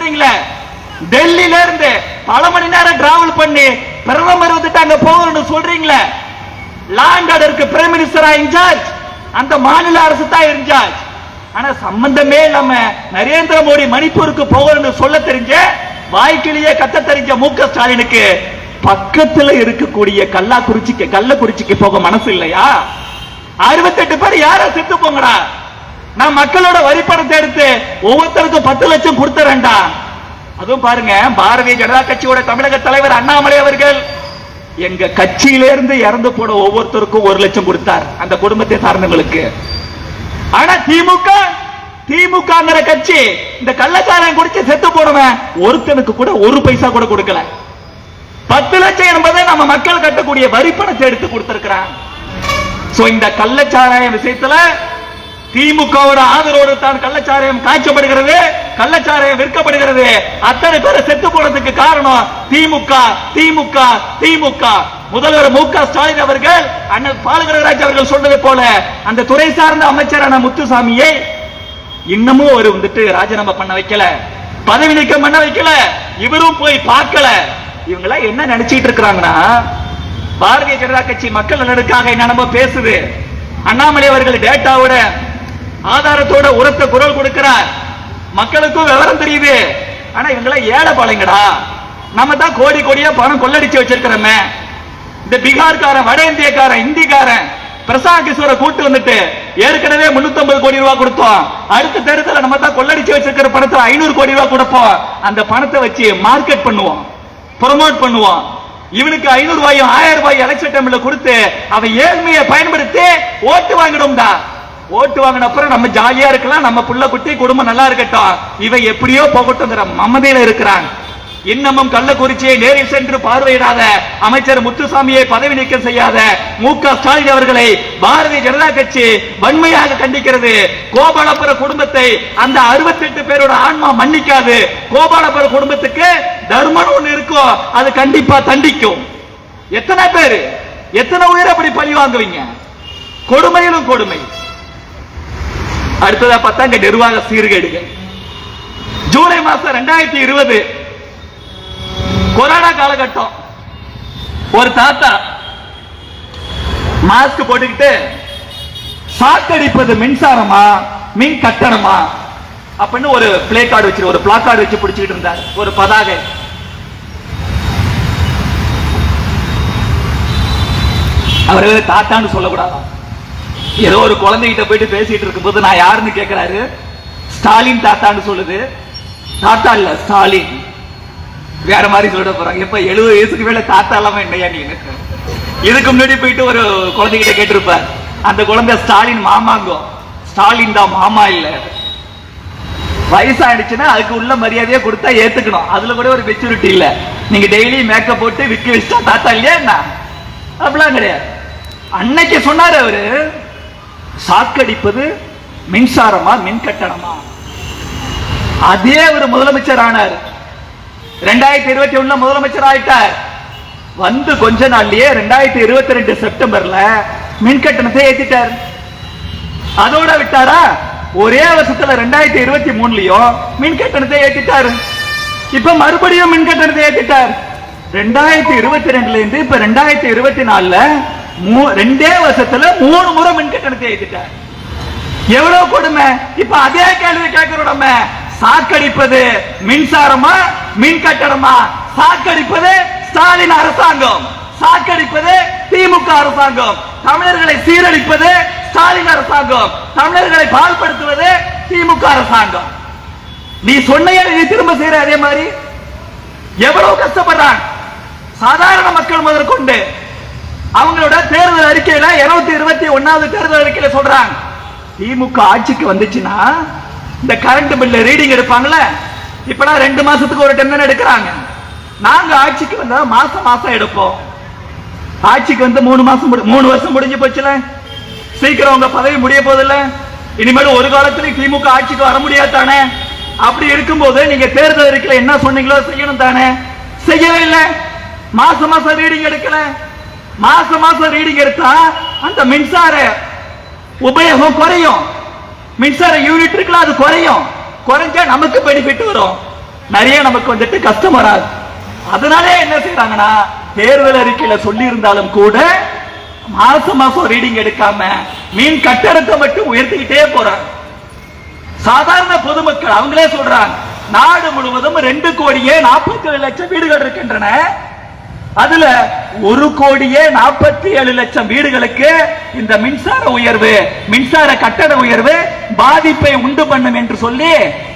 நடத்துறீங்களே டெல்லியில இருந்து பல மணி நேரம் டிராவல் பண்ணி பிரதமர் வந்துட்டு அங்க போகணும்னு சொல்றீங்களே? லேண்ட் ஆர்டருக்கு பிரைம் மினிஸ்டரா இன்சார்ஜ்? அந்த மாநில அரசு தான் இன்சார்ஜ்? ஆனா சம்பந்தமே இல்லாம நரேந்திர மோடி மணிப்பூருக்கு போகணும்னு சொல்ல தெரிஞ்ச வாய்க்கிலேயே கத்த தெரிஞ்ச மு க ஸ்டாலினுக்கு பக்கத்துல இருக்கக்கூடிய கல்லாக்குறிச்சிக்கு கள்ளக்குறிச்சிக்கு போக மனசு இல்லையா? அறுபத்தெட்டு பேர் யாரா செத்து போங்கடா? நான் மக்களோட வரி பணத்தை எடுத்து ஒவ்வொருத்தருக்கும் பத்து லட்சம் கொடுத்துறேன்டா. அதுவும் பாருங்க பாரதிய ஜனதா கட்சியோட தமிழக தலைவர் அண்ணாமலை அவர்கள் எங்க கட்சியில இருந்து இறந்து போன ஒவ்வொருத்தருக்கும் ஒரு லட்சம் கொடுத்தார் அந்த குடும்பத்தை சார்ந்தவங்களுக்கு. ஆனா திமுக திமுகங்கிற கட்சி இந்த கள்ளச்சாராயம் குடிச்சு செத்து போடுவேன் ஒருத்தனுக்கு கூட ஒரு பைசா கூட கொடுக்கல. பத்து லட்சம் என்பதை நம்ம மக்கள் கட்டக்கூடிய வரி பணத்தை எடுத்து கொடுத்திருக்கிறான். சோ இந்த கள்ளச்சாராயம் விஷயத்துல திமுகவோட ஆதரவோடு தான் கள்ளச்சாராயம் காய்ச்சப்படுகிறது கள்ளச்சாராயம் விற்கப்படுகிறது. அத்தனை பேரை செத்து போனதுக்கு காரணம் திமுக திமுக திமுக. முதல்வர் மு க ஸ்டாலின் அவர்கள் அண்ணன் பாலகரராஜ் அவர்கள் சொன்னது போல அந்த துறை சார்ந்த அமைச்சரான முத்துசாமியை இன்னமும் அவர் வந்துட்டு ராஜினாமா பண்ண வைக்கல. பதவி நீக்கம் பண்ண வைக்கல. இவரும் போய் பார்க்கல. இவங்களா என்ன நினைச்சிட்டு இருக்கிறாங்கன்னா பாரதிய ஜனதா கட்சி மக்கள் நலனுக்காக என்னென்னமோ பேசுது. அண்ணாமலை அவர்கள் டேட்டாவோட ஆதாரத்தோட உரத்த குரல் கொடுக்கிறார். மக்களுக்கும் விவரம் தெரியுது. ஆனா இவங்களாம் ஏழை பழங்கடா நம்ம தான் கோடி கோடியா பணம் கொள்ளடிச்சு வச்சிருக்கிறோமே. இந்த பீகார்காரன் வட இந்தியக்காரன் இந்திக்காரன் பிரசாந்த் கிஷோரை கூட்டு வந்துட்டு ஏற்கனவே 350 கோடி ரூபாய் கொடுத்தோம். அடுத்த தேர்தல நம்ம தான் கொள்ளடிச்சு வச்சிருக்கிற பணத்தை ஐநூறு கோடி ரூபாய் கொடுப்போம். அந்த பணத்தை வச்சு மார்க்கெட் பண்ணுவோம். ப்ரொமோட் பண்ணுவோம். இவனுக்கு ஐநூறு ரூபாயும் ஆயிரம் ரூபாய் எலெக்ஷன் டைம்ல கொடுத்து அவன் ஏழ்மையை பயன்படுத்தி ஓட்டு வாங்கிடும்டா. ஓட்டு வாங்கின அப்புறம் நம்ம ஜாலியா இருக்கலாம் நம்ம புள்ள குட்டி குடும்பம் நல்லா இருக்கட்டும். இவன் எப்படியோ போகட்டும்ங்கிற மமதையில இருக்கிறான் இன்னமும் கள்ளக்குறிச்சியை நேரில் சென்று பார்வையிடாத அமைச்சர் முத்துசாமியை பதவி நீக்கம் செய்யாத மு க ஸ்டாலின் அவர்களை பாரதிய ஜனதா கட்சி வன்மையாக கண்டிக்கிறது. கோபாலபுர குடும்பத்தை அந்த 68 பேரோட ஆன்மா மன்னிக்காது. கோபாலபுர குடும்பத்துக்கு தர்மம் ஒண்ணு இருக்கும் அது கண்டிப்பா தண்டிக்கும். எத்தனை பேரு? எத்தனை உயிரை அப்படி பழி வாங்குவீங்க? கொடுமையிலும் கொடுமை. அடுத்ததா பார்த்தா இங்க நிர்வாக சீர்கேடுகள் ஜூலை மாசம் ரெண்டாயிரத்தி இருபது கொரோனா காலகட்டம். ஒரு தாத்தா மாஸ்க் போட்டுக்கிட்டு சாக்கடிப்பது மின்சாரமா மின் கட்டணமா? அப்படின்னு ஒரு பிளே கார்டு வச்சு ஒரு பிளாக் கார்டு வச்சு பிடிச்சிட்டு இருந்தார். ஒரு பதாகை. அவர் தாத்தான்னு சொல்லக்கூடாதான். ஏதோ ஒரு குழந்தைகிட்ட போயிட்டு பேசிட்டு இருக்கும்போது நான் யாருன்னு கேட்கிறாரு ஸ்டாலின் தாத்தான்னு சொல்லுது. தாத்தா இல்ல ஸ்டாலின். வேற மாதிரி சொல்ல போறாங்க. எப்ப எழுபது வயசுக்கு மேல தாத்தா இல்லாம என்னையா நீ இதுக்கு முன்னாடி போயிட்டு ஒரு குழந்தைகிட்ட கேட்டிருப்பார் அந்த குழந்தை ஸ்டாலின் மாமாங்கோ. ஸ்டாலின் தான் மாமா இல்ல. வயசாயிடுச்சுன்னா அதுக்கு உள்ள மரியாதையை கொடுத்தா ஏத்துக்கணும். அதுல கூட ஒரு மெச்சூரிட்டி இல்ல. நீங்க டெய்லி மேக்கப் போட்டு விக்க வச்சுட்டா தாத்தா இல்லையா என்ன? அப்படிலாம் கிடையாது. அன்னைக்கு சொன்னாரு அவரு சாக்கடிப்பது மின்சாரமா மின் கட்டணமா அதே ஒரு முதலமைச்சர் ஆனார் ரெண்டாயிரத்தி இருபத்தி ஒண்ணுல முதலமைச்சர் ஆயிட்டார் வந்து கொஞ்ச நாள்லயே ரெண்டாயிரத்தி இருபத்தி ரெண்டு செப்டம்பர்ல மின் கட்டணத்தை ஏத்திட்டார். அதோட விட்டாரா? ஒரே வருஷத்துல ரெண்டாயிரத்தி இருபத்தி மூணுலயும் மின் கட்டணத்தை ஏத்திட்டாரு. இப்ப மறுபடியும் மின் கட்டணத்தை ஏத்திட்டார். ரெண்டாயிரத்தி இருபத்தி ரெண்டுல இருந்து இப்ப ரெண்டாயிரத்தி இருபத்தி நாலுல ரெண்டே வருஷத்துல மூணு முறை மின் எழுதிட்டார் எவ்வளவு கொடுமை? இப்ப அதே கேள்வி கேட்கிறோம். நம்ம சாக்கடிப்பது மின்சாரமா மின் கட்டணமா சாக்கடிப்பது ஸ்டாலின் அரசாங்கம். சாக்கடிப்பது திமுக அரசாங்கம். தமிழர்களை சீரழிப்பது ஸ்டாலின் அரசாங்கம். தமிழர்களை பால்படுத்துவது திமுக அரசாங்கம். நீ சொன்னையே நீ திரும்ப செய்யற அதே மாதிரி? எவ்வளவு கஷ்டப்படுறாங்க சாதாரண மக்கள் முதற்கொண்டு அவங்களோட தேர்தல் அறிக்கையில 221 இருபத்தி ஒன்னாவது தேர்தல் அறிக்கையில சொல்றாங்க. திமுக ஆட்சிக்கு வந்துச்சுன்னா இந்த கரண்ட் பில்ல ரீடிங் எடுப்பாங்கல்ல? இப்பலாம் ரெண்டு மாசத்துக்கு ஒரு டைம் எடுக்கிறாங்க. நாங்க ஆட்சிக்கு வந்தா மாசம் மாசம் எடுப்போம். ஆட்சிக்கு வந்து மூணு மாசம் முடி- மூணு வருஷம் முடிஞ்சு போச்சுல சீக்கிரம் உங்க பதவி முடிய போதில்ல இனிமேல் ஒரு காலத்துல திமுக ஆட்சிக்கு வர முடியாது தானே? அப்படி இருக்கும்போது நீங்க தேர்தல் அறிக்கையில என்ன சொன்னீங்களோ செய்யணும் தானே? செய்யவே இல்லை. மாசம் மாசம் ரீடிங் எடுக்கல. மாசம் மாசம் ரீடிங் எடுத்தா அந்த மின்சார உபயோகம் குறையும். மின்சார யூனிட் இருக்குல்ல அது குறையும். குறைஞ்சா நமக்கு பெனிஃபிட் வரும். நிறைய நமக்கு வந்துட்டு கஷ்டம் வராது அதனாலே என்ன செய்யறாங்கன்னா தேர்தல் அறிக்கையில சொல்லி இருந்தாலும் கூட மாசம் மாசம் ரீடிங் எடுக்காம மீன் கட்டடத்தை மட்டும் உயர்த்திக்கிட்டே போறாங்க. சாதாரண பொதுமக்கள் அவங்களே சொல்றாங்க நாடு முழுவதும் ரெண்டு கோடியே நாற்பத்தி ஏழு லட்சம் வீடுகள் இருக்கின்றன. அதுல ஒரு கோடியே நாற்பத்தி ஏழு லட்சம் வீடுகளுக்கு இந்த மின்சார உயர்வு மின்சார கட்டட உயர்வு பாதிப்பை உண்டு பண்ணும் என்று சொல்லி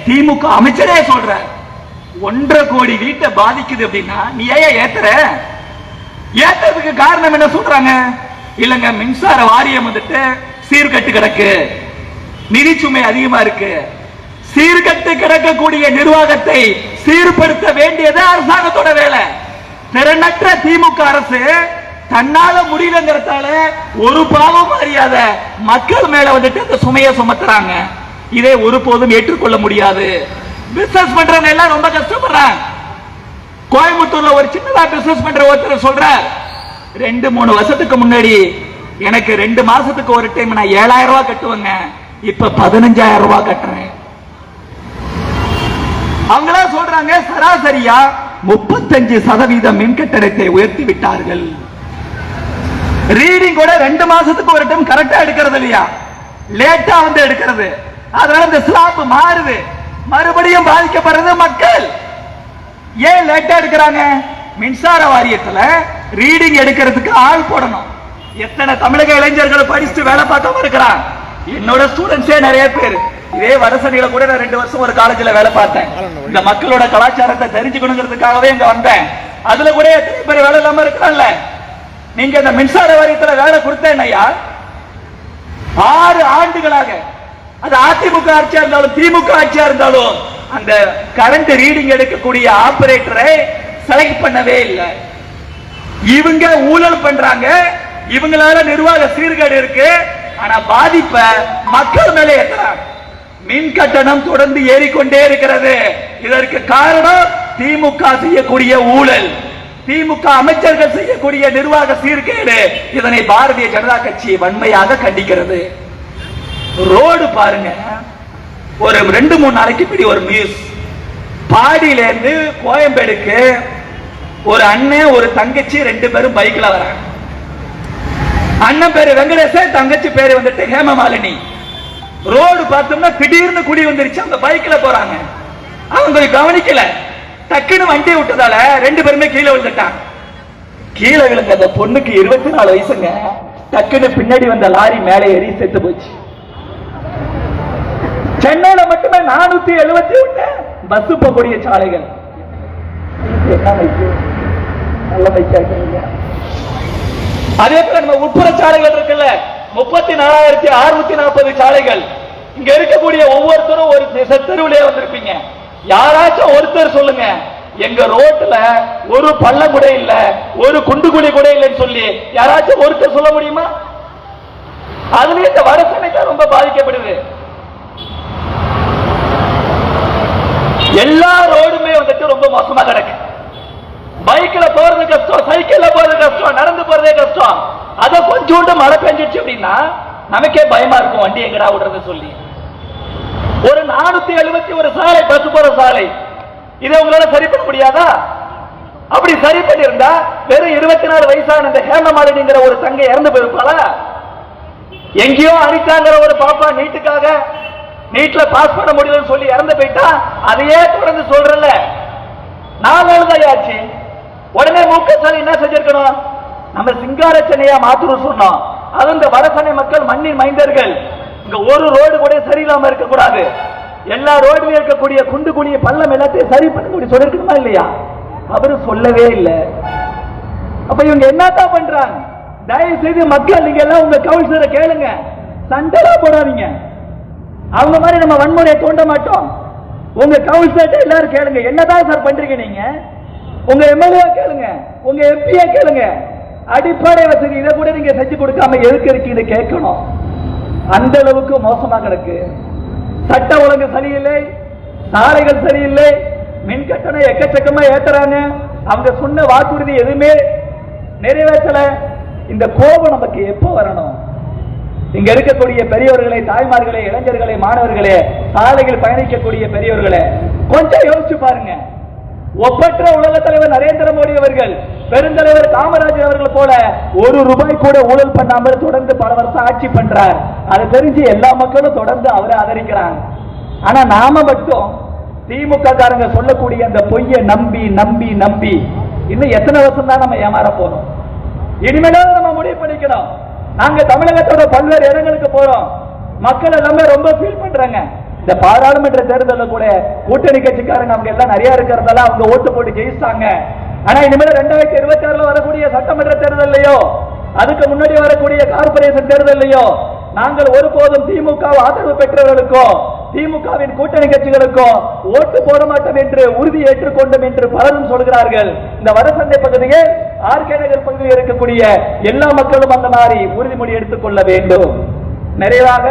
திமுக அமைச்சரே சொல்ற ஒன்றரை கோடி வீட்டை பாதிக்குது அப்படின்னா நீ ஏன் ஏத்துற? ஏத்துறதுக்கு காரணம் என்ன சொல்றாங்க? இல்லங்க மின்சார வாரியம் வந்துட்டு சீர்கட்டு கிடக்கு. நிதி சுமை அதிகமா இருக்கு. சீர்கட்டு கிடக்கக்கூடிய நிர்வாகத்தை சீர்படுத்த வேண்டியது அரசாங்கத்தோட வேலை. திறனற்ற திமுக அரசு தன்னால முடியலங்கிறதால ஒரு பாவம் அறியாத மக்கள் மேல வந்துட்டு அந்த சுமையை சுமத்துறாங்க. இதை ஒருபோதும் ஏற்றுக்கொள்ள முடியாது. பிசினஸ் பண்றவங்க எல்லாம் ரொம்ப கஷ்டப்படுறாங்க. கோயம்புத்தூர்ல ஒரு சின்னதா பிசினஸ் பண்ற ஒருத்தர் சொல்றார் ரெண்டு மூணு வருஷத்துக்கு முன்னாடி எனக்கு ரெண்டு மாசத்துக்கு ஒரு டைம் நான் ஏழாயிரம் ரூபாய் கட்டுவேங்க. இப்ப பதினஞ்சாயிரம் ரூபாய் கட்டுறேன். அவங்களா சொல்றாங்க சராசரியா முப்பத்தஞ்சு சதவீத மின் கட்டணத்தை உயர்த்தி விட்டார்கள். ரீடிங் கூட ரெண்டு மாசத்துக்கு ஒரு டைம் கரெக்டா எடுக்கிறது இல்லையா? லேட்டா வந்து எடுக்கிறது. அதனால இந்த ஸ்லாப் மாறுது. மறுபடியும் பாதிக்கப்படுறது மக்கள். ஏன் லேட்டா எடுக்கிறாங்க? மின்சார வாரியத்துல ரீடிங் எடுக்கிறதுக்கு ஆள் போடணும். எத்தனை தமிழக இளைஞர்கள் படிச்சுட்டு வேலை பார்த்தவங்க இருக்கிறான் என்னோட ஸ்டூடெண்ட்ஸே நிறைய பேர். இதே வடசனியில கூட நான் ரெண்டு வருஷம் ஒரு காலேஜ்ல வேலை பார்த்தேன். இந்த மக்களோட கலாச்சாரத்தை தெரிஞ்சுக்கணுங்கிறதுக்காகவே இங்க வந்தேன். அதுல கூட எத்தனை பேர் வேலை இல்லாம இருக்கிறான்ல நீங்க இந்த மின்சார வாரியத்துல வேலை கொடுத்தேன் ஐயா. ஆறு ஆண்டுகளாக. அது அதிமுக ஆட்சியா இருந்தாலும் திமுக ஆட்சியா இருந்தாலும் அந்த கரண்ட் ரீடிங் எடுக்கக்கூடிய ஆபரேட்டரை செலக்ட் பண்ணவே இல்லை. இவங்க ஊழல் பண்றாங்க. இவங்களால நிர்வாக சீர்கேடு இருக்கு. ஆனா பாதிப்ப மக்கள் மேலே ஏற்றுறாங்க மின் கட்டணம் தொடர்ந்து ஏறிக்கொண்டே இருக்கிறது. இதற்கு காரணம் திமுக செய்யக்கூடிய ஊழல். திமுக அமைச்சர்கள் செய்யக்கூடிய நிர்வாக சீர்கேடு. இதனை பாரதிய ஜனதா கட்சி வன்மையாக கண்டிக்கிறது. ரோடு பாருங்க. ஒரு ரெண்டு மூணு நாளைக்கு இப்படி ஒரு நியூஸ் பாடியிலேருந்து கோயம்பேடுக்கு ஒரு அண்ணன் ஒரு தங்கச்சி ரெண்டு பேரும் பைக்ல வராங்க. அண்ணன் பேரு வெங்கடேசன் தங்கச்சி பேரு வந்துட்டு ஹேமமாலினி. ரோடு பார்த்தோம்னா திடீர்னு குடி வந்துருச்சு அந்த பைக்ல போறாங்க. அவங்க கவனிக்கல. டக்குன்னு வண்டி விட்டதால ரெண்டு பேருமே கீழே விழுந்துட்டாங்க. கீழே விழுந்த அந்த பொண்ணுக்கு இருபத்தி நாலு வயசுங்க. டக்குன்னு பின்னாடி வந்த லாரி மேலே ஏறி செத்து போச்சு. சென்னையில மட்டுமே நானூத்தி எழுபத்தி ஒண்ணு பஸ் போகக்கூடிய சாலைகள். நல்ல அதே போல நம்ம உட்புற சாலைகள் இருக்குல்ல? முப்பத்தி நாலாயிரத்தி அறுநூத்தி நாற்பது சாலைகள். இங்க இருக்கக்கூடிய ஒவ்வொருத்தரும் ஒரு திசை தெருவிலே வந்திருப்பீங்க. யாராச்சும் ஒருத்தர் சொல்லுங்க எங்க ரோட்ல ஒரு பள்ளம் கூட இல்ல ஒரு குண்டு குழி கூட இல்லைன்னு சொல்லி யாராச்சும் ஒருத்தர் சொல்ல முடியுமா? அதுல இந்த வடசென்னை தான் ரொம்ப பாதிக்கப்படுது. எல்லா ரோடுமே வந்துட்டு ரொம்ப மோசமா கிடக்கு. பைக்ல போறது கஷ்டம் சைக்கிள்ல கஷ்டம் நடந்து போறதே கஷ்டம். அத கொஞ்சோண்டு மழை பெஞ்சிச்சு அப்படின்னா நமக்கே பயமா இருக்கும் வண்டி எங்கடா விடுறது சொல்லி. ஒரு நானூத்தி எழுபத்தி ஒரு சாலை பஸ் போற சாலை. இதை உங்களால சரி பண்ண முடியாதா? அப்படி சரி பண்ணிருந்தா வெறும் இருபத்தி நாலு வயசான இந்த ஹேமமாலினிங்கிற ஒரு தங்கை இறந்து போயிருப்பாளா? எங்கேயோ அனிதாங்கிற ஒரு பாப்பா நீட்டுக்காக நீட்ல பாஸ் பண்ண முடியலன்னு சொல்லி இறந்து போயிட்டா அதையே தொடர்ந்து சொல்றல நாலு நாள் தான் ஆச்சு? உடனே மூக்க சார் என்ன செஞ்சிருக்கணும்? நம்ம சிங்கார சென்னையா மாத்தணும் சொன்னோம் அது இந்த வடசென்னை மக்கள் மண்ணின் மைந்தர்கள். இங்க ஒரு ரோடு கூட சரியில்லாம இருக்கக்கூடாது. எல்லா ரோடுலயும் இருக்கக்கூடிய குண்டு குழிய பள்ளம் எல்லாத்தையும் சரி பண்ண முடியும் சொல்லிருக்கணுமா இல்லையா? அவரு சொல்லவே இல்லை. அப்ப இவங்க என்னத்தான் பண்றாங்க? தயவு செய்து மக்கள் நீங்க எல்லாம் உங்க கவுன்சிலரை கேளுங்க. சண்டைலாம் போடாதீங்க. அவங்க மாதிரி நம்ம வன்முறையை தூண்ட மாட்டோம். உங்க கவுன்சிலர்ட்ட எல்லாரும் கேளுங்க. என்னதான் சார் பண்றீங்க நீங்க? உங்க எம்எல்ஏ கேளுங்க உங்க எம்பியை கேளுங்க. அடிப்படை வசதி இதை கூட நீங்க செஞ்சு கொடுக்காம எதுக்கு இருக்கீங்க கேட்கணும். அந்த அளவுக்கு மோசமா கிடக்கு. சட்ட ஒழுங்கு சரியில்லை சாலைகள் சரியில்லை மின் கட்டணம் எக்கச்சக்கமா ஏத்துறாங்க. அவங்க சொன்ன வாக்குறுதி எதுவுமே நிறைவேற்றல. இந்த கோபம் நமக்கு எப்போ வரணும்? இங்க இருக்கக்கூடிய பெரியவர்களே தாய்மார்களே இளைஞர்களே மாணவர்களே சாலையில் பயணிக்கக்கூடிய பெரியவர்களே கொஞ்சம் யோசிச்சு பாருங்க. ஒப்பற்ற உலக தலைவர் நரேந்திர மோடி அவர்கள் பெருந்தலைவர் காமராஜர் அவர்கள் போல ஒரு ரூபாய் கூட ஊழல் பண்ணாமல் தொடர்ந்து பல வருஷம் ஆட்சி பண்றார். அதை தெரிஞ்சு எல்லா மக்களும் தொடர்ந்து அவரை ஆதரிக்கிறாங்க. ஆனா நாம மட்டும் திமுக காரங்க சொல்லக்கூடிய அந்த பொய்யை நம்பி நம்பி நம்பி இன்னும் எத்தனை வருஷம் தான் நம்ம ஏமாற போறோம்? இனிமேலாவது நம்ம முடிவு பண்ணிக்கணும். நாங்க தமிழகத்தோட பல்வேறு இடங்களுக்கு போறோம். மக்கள் எல்லாமே ரொம்ப ஃபீல் பண்றாங்க. இந்த பாராளுமன்ற தேர்தலில் கூட கூட்டணி கட்சிக்காரங்க அவங்க எல்லாம் நிறைய இருக்கிறதால அவங்க ஓட்டு போட்டு ஜெயிச்சிட்டாங்க. ஆனா இனிமேல் ரெண்டாயிரத்தி இருபத்தி ஆறுல வரக்கூடிய சட்டமன்ற தேர்தலையோ அதுக்கு முன்னாடி வரக்கூடிய கார்பரேஷன் தேர்தலையோ நாங்கள் ஒருபோதும் திமுக ஆதரவு பெற்றவர்களுக்கோ திமுகவின் கூட்டணி கட்சிகளுக்கோ ஓட்டு போட மாட்டோம் என்று உறுதி ஏற்றுக்கொண்டோம் என்று பலரும் சொல்கிறார்கள். இந்த வரசந்தை பகுதியில் ஆர்கே நகர் பகுதியில் இருக்கக்கூடிய எல்லா மக்களும் அந்த மாதிரி உறுதிமொழி எடுத்துக்கொள்ள வேண்டும். நிறைவாக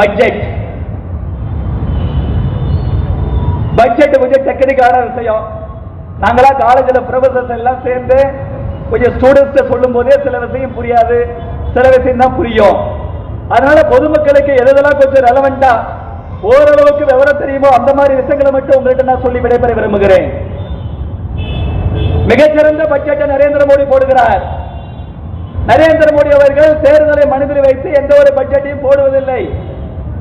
பட்ஜெட் பட்ஜெட் கொஞ்சம் டெக்னிக்கான விஷயம். நாங்களா காலேஜில் ப்ரொஃபசர்ஸ் எல்லாம் சேர்ந்து கொஞ்சம் ஸ்டூடெண்ட்ஸ் சொல்லும் போதே சில விஷயம் புரியாது. சில விஷயம் தான் புரியும். அதனால பொதுமக்களுக்கு எதெல்லாம் கொஞ்சம் ரெலவெண்டா ஓரளவுக்கு விவரம் தெரியுமோ அந்த மாதிரி விஷயங்களை மட்டும் உங்கள்கிட்ட நான் சொல்லி விடைபெற விரும்புகிறேன். மிகச்சிறந்த பட்ஜெட்டை நரேந்திர மோடி போடுகிறார். நரேந்திர மோடி அவர்கள் தேர்தலை மனதில் வைத்து எந்த ஒரு பட்ஜெட்டையும் போடுவதில்லை.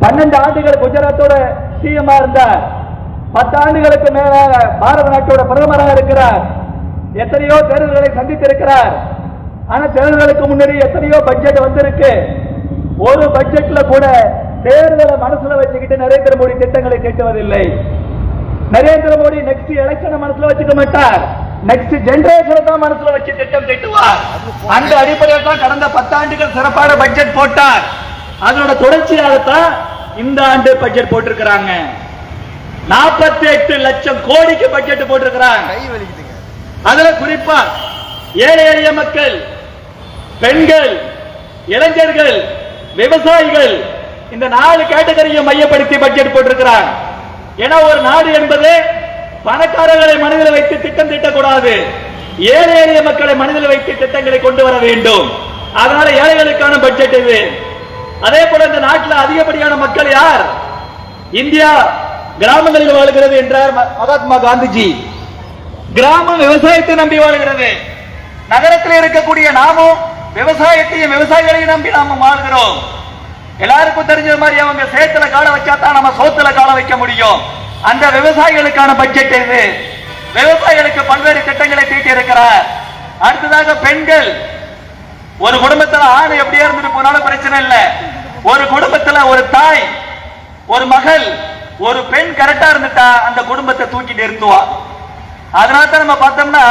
பன்னெண்டு ஆண்டுகள் குஜராத்தோட சிஎம் இருந்தார். பத்தாண்டுகளுக்கு மேலாக பாரத நாட்டோட பிரதமராக இருக்கிறார். எத்தனையோ தேர்தல்களை சந்தித்திருக்கிறார். ஆனா தேர்தலுக்கு முன்னாடி எத்தனையோ பட்ஜெட் வந்திருக்கு. ஒரு பட்ஜெட்ல கூட தேர்தலை மனசுல வச்சுக்கிட்டு நரேந்திர மோடி திட்டங்களை கேட்டுவதில்லை. நரேந்திர மோடி நெக்ஸ்ட் எலெக்ஷனை மனசுல வச்சுக்க மாட்டார். நெக்ஸ்ட் ஜென்ரேஷனை தான் மனசுல வச்சு திட்டம் தீட்டுவார். அந்த அடிப்படையில் தான் கடந்த பத்தாண்டுகள் சிறப்பான பட்ஜெட் போட்டார். அதனோட தொடர்ச்சியாகத்தான் இந்த ஆண்டு பட்ஜெட் போட்டிருக்கிறாங்க. நாற்பத்தி எட்டு லட்சம் கோடிக்கு பட்ஜெட் போட்டிருக்கிறாங்க அதுல குறிப்பா ஏழை எளிய மக்கள் பெண்கள் இளைஞர்கள் விவசாயிகள் இந்த நாலு கேட்டகரியை மையப்படுத்தி பட்ஜெட் போட்டிருக்கிறார். ஏன்னா ஒரு நாடு என்பது பணக்காரர்களை மனதில் வைத்து திட்டம் தீட்டக்கூடாது. ஏழை எளிய மக்களை மனதில் வைத்து திட்டங்களை கொண்டு வர வேண்டும். அதனால ஏழைகளுக்கான பட்ஜெட் இது. அதே போல இந்த நாட்டில் அதிகப்படியான மக்கள் யார்? இந்தியா கிராமங்களில் வாழ்கிறது என்றார் ம- மகாத்மா காந்திஜி. கிராமம் விவசாயத்தை நம்பி வாழ்கிறது. நகரத்தில் இருக்கக்கூடிய நாமும் விவசாயத்தையும் விவசாயிகளையும் நம்பி நாம வாழ்கிறோம். எல்லாருக்கும் தெரிஞ்ச மாதிரி அவங்க சேத்துல கால வச்சா தான் நம்ம சோத்துல கால வைக்க முடியும். அந்த விவசாயிகளுக்கான பட்ஜெட் இது விவசாயிகளுக்கு பல்வேறு திட்டங்களை தீட்டி இருக்கிறார். அடுத்ததாக பெண்கள். ஒரு குடும்பத்துல ஆண் எப்படியா இருந்துட்டு போனாலும் பிரச்சனை இல்லை. ஒரு குடும்பத்துல ஒரு தாய் ஒரு மகள் ஒரு பெண் கரெக்டா இருந்துட்டா அந்த குடும்பத்தை தூக்கி நிறுத்துவா. அதனால தான் நம்ம பார்த்தோம்னா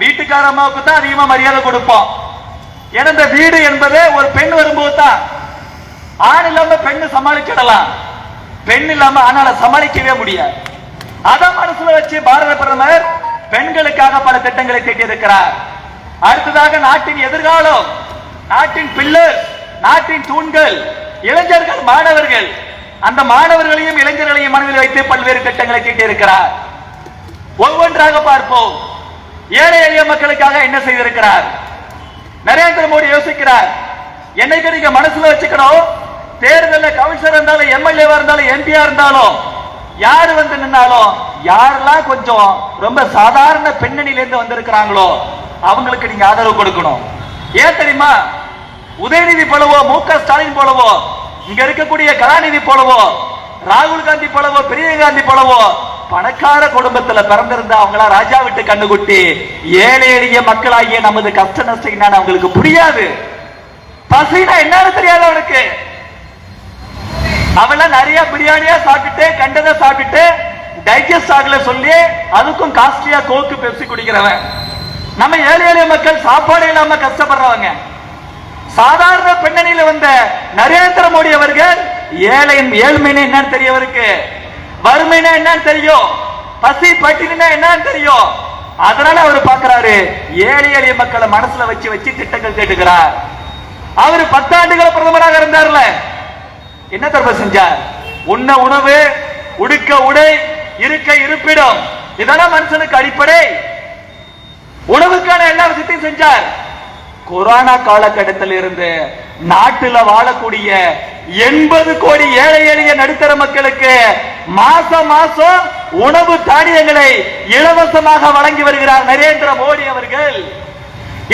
வீட்டுக்கார அம்மாவுக்கு தான் அதிகமா மரியாதை கொடுப்போம். ஏன்னா இந்த வீடு என்பதே ஒரு பெண் வரும்போது தான். ஆண் இல்லாம பெண்ணு சமாளிச்சிடலாம். பெண் இல்லாம ஆனால சமாளிக்கவே முடியாது. அத மனசுல வச்சு பாரத பிரதமர் பெண்களுக்காக பல திட்டங்களை தீட்டியிருக்கிறார். அடுத்ததாக நாட்டின் எதிர்காலம் நாட்டின் பில்லர் நாட்டின் தூண்கள் இளைஞர்கள் மாணவர்கள் அந்த மாணவர்களையும் இளைஞர்களையும் மனதில் வைத்து பல்வேறு திட்டங்களை தீட்டியிருக்கிறார் ஒவ்வொன்றாக பார்ப்போம். ஏழை எளிய மக்களுக்காக என்ன செய்திருக்கிறார்? நரேந்திர மோடி யோசிக்கிறார் என்னைக்கு நீங்க மனசுல வச்சுக்கணும். தேர்தலில் கவுன்சிலர் இருந்தாலும் எம்எல்ஏவா இருந்தாலும் எம்பியா இருந்தாலும் யார் வந்து நின்னாலும் யாரெல்லாம் கொஞ்சம் ரொம்ப சாதாரண பின்னணியிலேருந்து வந்திருக்கிறாங்களோ அவங்களுக்கு நீங்க ஆதரவு கொடுக்கணும். ஏன் தெரியுமா? உதயநிதி போலவோ மு க ஸ்டாலின் போலவோ இங்க இருக்கக்கூடிய கலாநிதி போலவோ ராகுல் காந்தி போலவோ பிரியங்கா காந்தி போலவோ பணக்கார குடும்பத்துல பிறந்திருந்த அவங்களா ராஜா விட்டு கண்ணுக்குட்டி ஏழை எளிய மக்களாகிய நமது கஷ்ட நஷ்டம் என்னன்னு அவங்களுக்கு புரியாது. பசினா என்னன்னு தெரியாது அவனுக்கு. அவெல்லாம் நிறைய பிரியாணியா சாப்பிட்டு கண்டதை சாப்பிட்டு டைஜஸ்ட் ஆகல சொல்லி அதுக்கும் காஸ்ட்லியா கோக்கு பெப்சி குடிக்கிறவன். நம்ம ஏழை எளிய மக்கள் சாப்பாடு இல்லாம கஷ்டப்படுறவங்க. சாதாரண பின்னணியில வந்த நரேந்திர மோடி அவர்கள் ஏழையின் ஏழ்மைன்னு என்னன்னு தெரியும் அவருக்கு. வறுமைனா என்னன்னு தெரியும். பசி பட்டினா என்னன்னு தெரியும். அதனால அவர் பாக்குறாரு ஏழை எளிய மக்களை மனசுல வச்சு வச்சு திட்டங்கள் கேட்டுக்கிறார். அவர் பத்தாண்டுகள் பிரதமராக இருந்தார்ல. என்ன தர்மம் செஞ்சார்? உண்ண உணவு உடுக்க உடை இருக்க இருப்பிடம். இதெல்லாம் மனுஷனுக்கு அடிப்படை. உணவுக்கான எல்லா விஷயத்தையும் செஞ்சார். கொரோனா காலகட்டத்தில் இருந்து நாட்டில் வாழக்கூடிய எண்பது கோடி ஏழை எளிய நடுத்தர மக்களுக்கு மாசம் மாசம் உணவு தானியங்களை இலவசமாக வழங்கி வருகிறார் நரேந்திர மோடி அவர்கள்.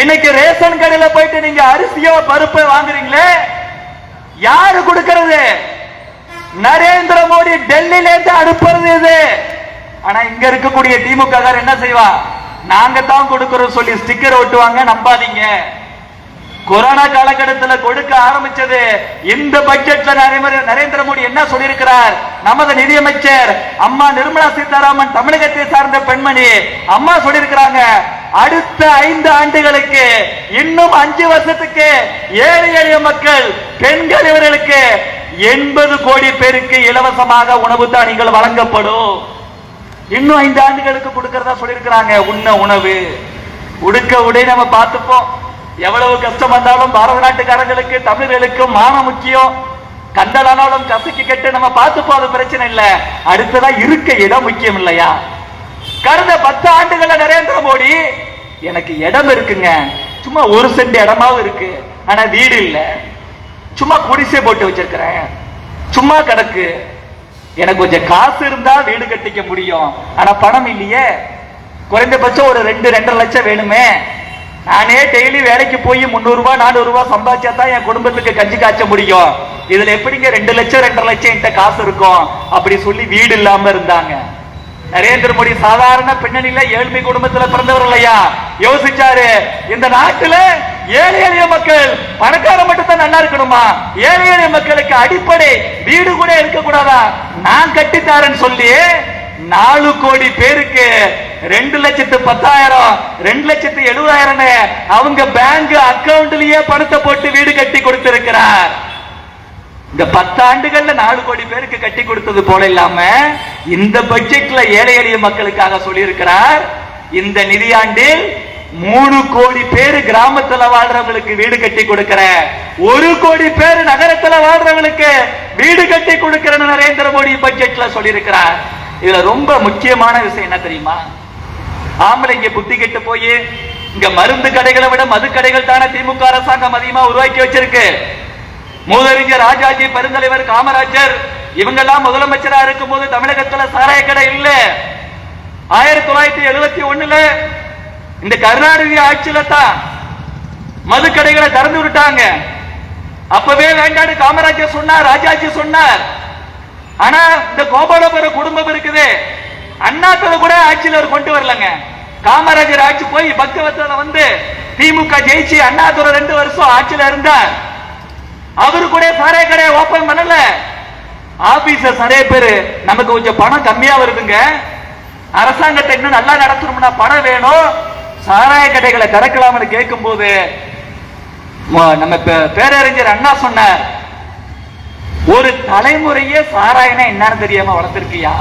இன்னைக்கு ரேஷன் கடையில போயிட்டு நீங்க அரிசியோ பருப்பை வாங்குறீங்களே? யாரு கொடுக்கிறது? நரேந்திர மோடி டெல்லியில இருந்து அனுப்புறது இது. ஆனா இங்க இருக்கக்கூடிய திமுக என்ன செய்வா? நாங்க தான் கொடுக்கிறோம் சொல்லி ஸ்டிக்கர் ஒட்டுவாங்க நம்பாதீங்க. கொரோனா காலகட்டத்தில் கொடுக்க ஆரம்பிச்சது இந்த பட்ஜெட்ல நரேந்திர நரேந்திர மோடி என்ன சொல்லியிருக்கிறார்? நமது நிதியமைச்சர் அம்மா நிர்மலா சீதாராமன் தமிழகத்தை சார்ந்த பெண்மணி அம்மா சொல்லியிருக்கிறாங்க அடுத்த ஐந்து ஆண்டுகளுக்கு இன்னும் அஞ்சு வருஷத்துக்கு ஏழை எளிய மக்கள் பெண்கள் இவர்களுக்கு எண்பது கோடி பேருக்கு இலவசமாக உணவு தானியங்கள் வழங்கப்படும். இன்னும் ஐந்து ஆண்டுகளுக்கு கொடுக்கறதா சொல்லியிருக்கிறாங்க. உண்ண உணவு. உடுக்க உடை நம்ம பார்த்துப்போம். எவ்வளவு கஷ்டம் வந்தாலும் பாரத நாட்டுக்காரங்களுக்கு தமிழர்களுக்கு மானம் முக்கியம். கண்டலானாலும் கசக்கி கட்டு நம்ம பார்த்துப்போம் அது பிரச்சனை இல்ல. அடுத்ததா இருக்க இடம் முக்கியம் இல்லையா? கடந்த பத்து ஆண்டுகள்ல நரேந்திர மோடி எனக்கு இடம் இருக்குங்க. சும்மா ஒரு சென்ட் இடமாவும் இருக்கு. ஆனா வீடு இல்ல. சும்மா குடிசை போட்டு வச்சிருக்கிறேன். சும்மா கிடக்கு. எனக்கு கொஞ்சம் காசு இருந்தா வீடு கட்டிக்க முடியும். ஆனா பணம் இல்லையே. குறைந்தபட்சம் ஒரு ரெண்டு ரெண்டரை லட்சம் வேணுமே. நானே டெய்லி வேலைக்கு போய் முந்நூறு ரூபாய் நானூறு ரூபாய் சம்பாதிச்சா தான் என் குடும்பத்துக்கு கஞ்சி காய்ச்ச முடியும். இதுல எப்படிங்க ரெண்டு லட்சம் ரெண்டரை லட்சம் என்கிட்ட காசு இருக்கும்? அப்படி சொல்லி வீடு இல்லாம இருந்தாங்க. நரேந்திர மோடி சாதாரண பின்னணியில ஏழ்மை குடும்பத்துல பிறந்தவர் இல்லையா? யோசிச்சாரு இந்த நாட்டுல ஏழை எளிய மக்கள் பணக்கார மட்டும் தான் நல்லா இருக்கணுமா? ஏழை எளிய மக்களுக்கு அடிப்படை வீடு கூட இருக்க கூடாதா நான் கட்டித்தாரன் சொல்லி நாலு கோடி பேருக்கு ரெண்டு லட்சத்து பத்தாயிரம் ரெண்டு லட்சத்து எழுபதாயிரம் அவங்க பேங்க் அக்கவுண்ட்லயே பணத்தை போட்டு வீடு கட்டி கொடுத்திருக்கிறார். இந்த பத்தாண்டுகள்ல நாலு கோடி பேருக்கு கட்டி கொடுத்தது போல இல்லாம இந்த பட்ஜெட்ல ஏழை எளிய மக்களுக்காக சொல்லியிருக்கிறார் இந்த நிதியாண்டில் மூணு கோடி பேர் கிராமத்துல வாழ்றவங்களுக்கு வீடு கட்டி கொடுக்கற ஒரு கோடி பேர் நகரத்துல வாழ்றவங்களுக்கு வீடு கட்டி கொடுக்கிறேன்னு நரேந்திர மோடி பட்ஜெட்ல சொல்லியிருக்கிறார். இதுல ரொம்ப முக்கியமான விஷயம் என்ன தெரியுமா? ஆம்பளைங்க புத்தி கெட்டு போய் இங்க மருந்து கடைகளை விட மது கடைகள் தானே திமுக அரசாங்கம் அதிகமா உருவாக்கி வச்சிருக்கு. மூதறிஞர் ராஜாஜி பெருந்தலைவர் காமராஜர் இவங்கெல்லாம் முதலமைச்சரா இருக்கும் போது தமிழகத்துல சாராய கடை இல்ல. ஆயிரத்தி தொள்ளாயிரத்தி எழுபத்தி ஒண்ணுல இந்த கருணாநிதி ஆட்சியில தான் மது கடைகளை திறந்து விட்டாங்க அப்பவே வேண்டாடு காமராஜர் சொன்னார் ராஜாஜி சொன்னார். ஆனா இந்த கோபாலபுர குடும்பம் இருக்குது. அண்ணாத்துல கூட ஆட்சியில் அவர் கொண்டு வரலங்க. காமராஜர் ஆட்சி போய் பக்கவத்துல வந்து திமுக ஜெயிச்சு அண்ணாதுரை ரெண்டு வருஷம் ஆட்சியில இருந்தார். அவரு கூட சாரே கடையை ஓபன் பண்ணல. ஆபீசர் நிறைய பேரு நமக்கு கொஞ்சம் பணம் கம்மியா வருதுங்க. அரசாங்கத்தை இன்னும் நல்லா நடத்தணும்னா பணம் வேணும். சாராய கடைகளை திறக்கலாம்னு கேட்கும் போது நம்ம பே- பேரறிஞர் அண்ணா சொன்னார். ஒரு தலைமுறையே சாராயனா என்னன்னு தெரியாம வளர்த்திருக்கியா?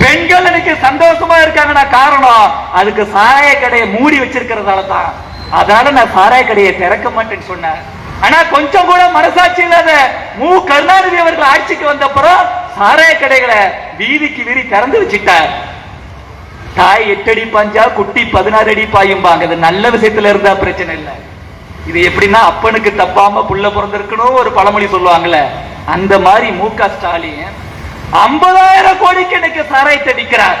பெண்கள் இன்னைக்கு சந்தோஷமா இருக்காங்கன்னா காரணம். அதுக்கு சாராய கடையை மூடி வச்சிருக்கிறதால தான். அதனால நான் சாராய கடையை திறக்க மாட்டேன்னு சொன்னேன். ஆனா கொஞ்சம் கூட மனசாட்சி இல்லாத மு. கருணாநிதி அவர்கள் ஆட்சிக்கு வந்தப்புறம் சாராய கடைகளை வீதிக்கு வீதி திறந்து வச்சுட்டார். தாய் எட்டு அடி பாஞ்சா குட்டி பதினாறு அடி பாயும்பாங்க. அது நல்ல விஷயத்துல இருந்தா பிரச்சனை இல்லை. இது எப்படின்னா அப்பனுக்கு தப்பாம புள்ள பிறந்திருக்கணும் ஒரு பழமொழி சொல்லுவாங்கல்ல. அந்த மாதிரி மு க ஸ்டாலின் ஐம்பதாயிரம் கோடிக்கு எனக்கு சாராயத்தை விற்கிறார்.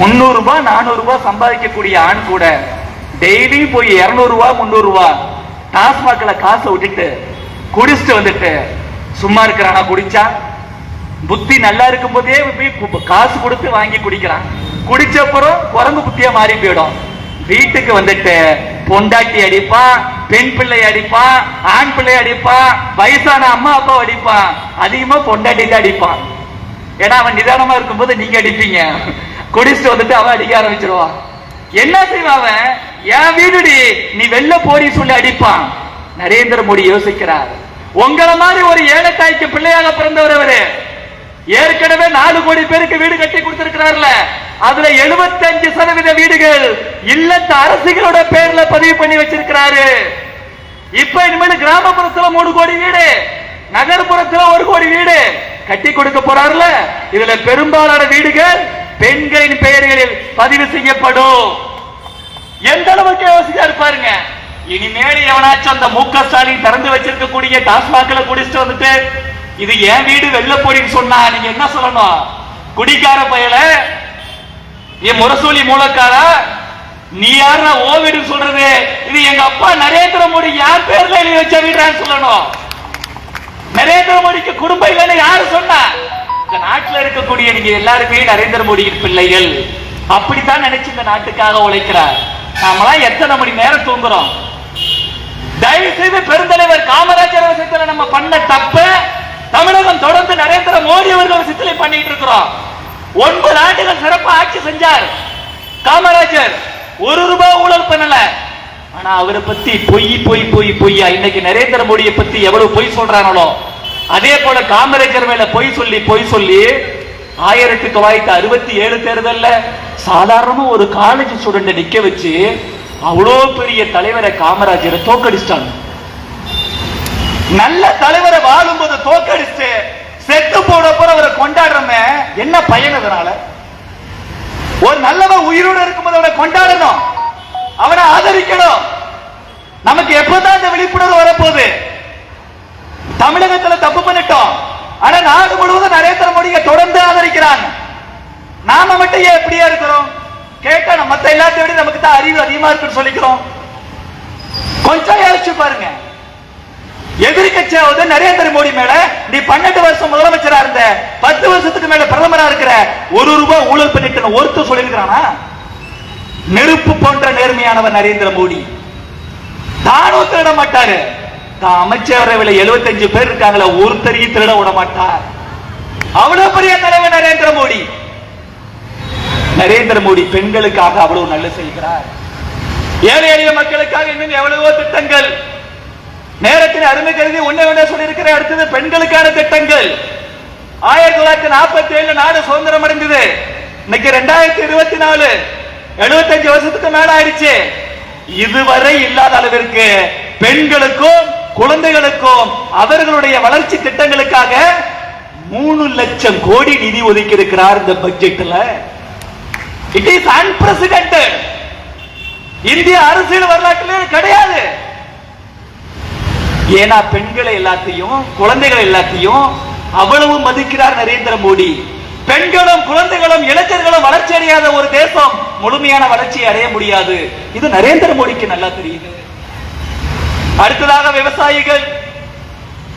முன்னூறு ரூபாய் நானூறு ரூபாய் சம்பாதிக்கக்கூடிய ஆண் கூட டெய்லி போய் இருநூறு ரூபாய் முந்நூறு ரூபாய் டாஸ்மாக்ல காசை விட்டுட்டு குடிச்சிட்டு வந்துட்டு சும்மா இருக்கிறானா குடிச்சா? புத்தி நல்லா இருக்கும் போதே போய் காசு கொடுத்து வாங்கி குடிக்கிறான். குடிச்ச அப்புறம் குரங்கு புத்தியா மாறி போயிடும். வீட்டுக்கு வந்துட்டு பொண்டாட்டி அடிப்பான் பெண் பிள்ளை அடிப்பான் ஆண் பிள்ளை அடிப்பான் வயசான அம்மா அப்பா அடிப்பான் அதிகமா பொண்டாட்டி தான் அடிப்பான் ஏன்னா அவன் நிதானமா இருக்கும்போது நீங்க அடிப்பீங்க. குடிச்சுட்டு வந்துட்டு அவன் அடிக்க ஆரம்பிச்சிருவான் என்ன செய்வான் அவன்? என் வீடுடி நீ வெளில போடி சொல்லி அடிப்பான். நரேந்திர மோடி யோசிக்கிறார். உங்களை மாதிரி ஒரு ஏழைத்தாய்க்கு பிள்ளையாக பிறந்தவர் அவரு. ஏற்கனவே நாலு கோடி பேருக்கு வீடு கட்டி கொடுத்திருக்கிறார்ல. அதுல 75% சதவீத வீடுகள் இல்லத்த அரசுகளோட பேர்ல பதிவு பண்ணி வச்சிருக்கிறாரு. இப்ப இனிமேல் கிராமப்புறத்துல மூணு கோடி வீடு நகர்ப்புறத்துல ஒரு கோடி வீடு கட்டி கொடுக்க போறாருல. இதுல பெரும்பாலான வீடுகள் பெண்களின் பெயர்களில் பதிவு செய்யப்படும். எந்த அளவுக்கு யோசிச்சா இருப்பாருங்க. இனிமேல் எவனாச்சும் அந்த மு க ஸ்டாலின் திறந்து வச்சிருக்கக்கூடிய டாஸ்மாக்ல குடிச்சிட்டு வந்துட்டு இது என் வீடு வெள்ள போடின்னு சொன்னா நீங்க என்ன சொல்லணும்? குடிக்கார பயல என் முரசொலி மூலக்கார நீ யாருன்னா நான் ஓ வீடு சொல்றது? இது எங்க அப்பா நரேந்திர மோடி யார் பேர்ல எழுதி வச்ச வீடுறான்னு சொல்லணும். நரேந்திர மோடிக்கு குடும்பம் இல்லைன்னு யாரு சொன்னா? இந்த நாட்டுல இருக்கக்கூடிய நீங்க எல்லாருமே நரேந்திர மோடியின் பிள்ளைகள். அப்படித்தான் நினைச்சு இந்த நாட்டுக்காக உழைக்கிறார். நாமெல்லாம் எத்தனை மணி நேரம் தூங்குறோம்? தயவு செய்து பெருந்தலைவர் காமராஜர் விஷயத்துல நம்ம பண்ண தப்ப தமிழகம் தொடர்ந்து நரேந்திர மோடி அவர்கள் சித்தலை பண்ணிட்டு இருக்கிறோம். ஒன்பது ஆண்டுகள் சிறப்பாக ஆட்சி செஞ்சார். காமராஜர் ஒரு ரூபாய் ஊழல் பண்ணல. ஆனா அவரை பத்தி பொய் பொய் பொய் பொய்யா இன்னைக்கு நரேந்திர மோடியை பத்தி எவ்வளவு பொய் சொல்றாங்களோ அதே போல காமராஜர் மேல பொய் சொல்லி பொய் சொல்லி ஆயிரத்தி தொள்ளாயிரத்தி அறுபத்தி ஏழு தேர்தல்ல சாதாரணமா ஒரு காலேஜ் ஸ்டூடெண்ட் நிக்க வச்சு அவ்வளோ பெரிய தலைவரை காமராஜரை தோக்கடிச்சிட்டாங்க. நல்ல தலைவரை வாழும்போது தோக்கடிச்சு செத்து போன அவரை கொண்டாடுறோமே என்ன பயன் அதனால? ஒரு நல்லவன் உயிரோட இருக்கும்போது அவனை கொண்டாடணும். அவனை ஆதரிக்கணும். நமக்கு எப்பதான் இந்த விழிப்புணர்வு வரப்போகுது? தமிழகத்துல தப்பு பண்ணிட்டோம். ஆனா நாடு முழுவதும் நரேந்திர மோடியை தொடர்ந்து ஆதரிக்கிறாங்க நாம மட்டும் ஏன் இப்படியா இருக்கிறோம்? கேட்டா நம்ம மத்த எல்லாத்தையும் விட நமக்கு தான் அறிவு அதிகமா இருக்குன்னு சொல்லிக்கிறோம். கொஞ்சம் யோசிச்சு பாருங்க. எதிர்கட்சியாவது நரேந்திர மோடி மேல நீ பன்னெண்டு வருஷம் முதலமைச்சரா இருந்த பத்து வருஷத்துக்கு மேல பிரதமரா இருக்கிற ஒரு ரூபாய் ஊழல் பண்ணிட்டு ஒருத்தர் சொல்லியிருக்கிறானா? நெருப்பு போன்ற நேர்மையானவர் நரேந்திர மோடி. தானும் திருட மாட்டாரு. தான் அமைச்சரவையில் 75 பேர் இருக்காங்கள ஒருத்தரையும் திருட விட மாட்டார். அவ்வளவு பெரிய தலைவர் நரேந்திர மோடி. நரேந்திர மோடி பெண்களுக்காக அவ்வளவு நல்ல செய்கிறார். ஏழை எளிய மக்களுக்காக இன்னும் எவ்வளவோ திட்டங்கள். நேரத்தின் அருமை கருதி ஒண்ணே ஒண்ணே சொல்லியிருக்கிற அடுத்தது பெண்களுக்கான திட்டங்கள். ஆயிரத்தி தொள்ளாயிரத்தி நாற்பத்தி ஏழு நாடு சுதந்திரம் அடைந்தது. இன்னைக்கு ரெண்டாயிரத்தி இருபத்தி நாலு. எழுபத்தஞ்சு வருஷத்துக்கு மேல ஆயிடுச்சு. இதுவரை இல்லாத அளவிற்கு பெண்களுக்கும் குழந்தைகளுக்கும் அவர்களுடைய வளர்ச்சி திட்டங்களுக்காக மூணு லட்சம் கோடி நிதி ஒதுக்கி இருக்கிறார் இந்த பட்ஜெட்ல. இட் இஸ் அன்பிரசிடென்ட் இந்திய அரசியல் வரலாற்றிலே கிடையாது. ஏன்னா பெண்களை எல்லாத்தையும் குழந்தைகள் எல்லாத்தையும் அவ்வளவு மதிக்கிறார் நரேந்திர மோடி. பெண்களும் குழந்தைகளும் இளைஞர்களும் வளர்ச்சி அடையாத ஒரு தேசம். முழுமையான வளர்ச்சியை அடைய முடியாது. இது நரேந்திர மோடிக்கு நல்லா தெரியுது. அடுத்ததாக விவசாயிகள்.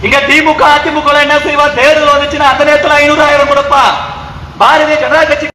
இங்க திமுக அதிமுக என்ன செய்வா? தேர்தல் வந்துச்சுன்னா அந்த நேரத்தில் ஐநூறு ஆயிரம் கொடுப்பா. பாரதிய ஜனதா கட்சி